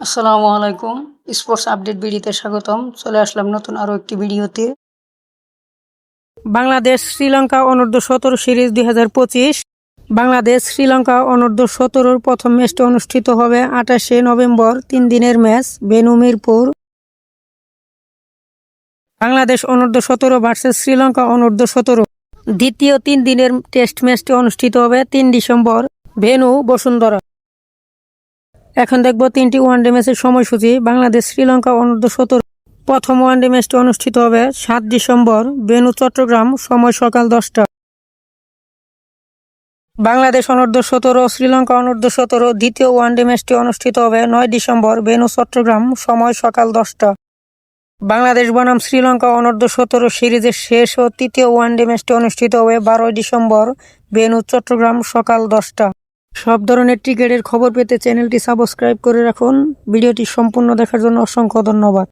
আসসালামু আলাইকুম। Sports update ভিডিওতে স্বাগতম। চলে আসলাম নতুন আরও একটি ভিডিওতে। বাংলাদেশ শ্রীলঙ্কা অনূর্ধ্ব সতেরো সিরিজ দুই হাজার পঁচিশ। বাংলাদেশ শ্রীলঙ্কা অনূর্ধ্ব সতেরোর প্রথম ম্যাচটি অনুষ্ঠিত হবে আঠাশে নভেম্বর, তিন দিনের ম্যাচ, বেনু মিরপুর। বাংলাদেশ অনূর্ধ্ব সতেরো ভার্সেস শ্রীলঙ্কা অনূর্ধ্ব সতেরো। দ্বিতীয় তিন দিনের টেস্ট ম্যাচটি অনুষ্ঠিত হবে তিন ডিসেম্বর ভেনু বসুন্ধরা। এখন দেখব তিনটি ওয়ানডে ম্যাচের সময়সূচি। বাংলাদেশ, শ্রীলঙ্কা অনূর্ধ্ব সতেরো। প্রথম ওয়ানডে ম্যাচটি অনুষ্ঠিত হবে সাত ডিসেম্বর বেনু চট্টগ্রাম, সময় সকাল দশটা। বাংলাদেশ অনূর্ধ্ব সতেরো, শ্রীলঙ্কা অনূর্ধ্ব সতেরো। দ্বিতীয় ওয়ানডে ম্যাচটি অনুষ্ঠিত হবে নয় ডিসেম্বর বেনু চট্টগ্রাম, সময় সকাল দশটা। বাংলাদেশ বনাম শ্রীলঙ্কা অনূর্ধ্ব সতেরো সিরিজের শেষ ও তৃতীয় ওয়ানডে ম্যাচটি অনুষ্ঠিত হবে বারোই ডিসেম্বর বেনু চট্টগ্রাম, সকাল দশটা। সব ধরনের ক্রিকেটের খবর পেতে চ্যানেলটি সাবস্ক্রাইব করে রাখুন। ভিডিওটি সম্পূর্ণ দেখার জন্য অসংখ্য ধন্যবাদ।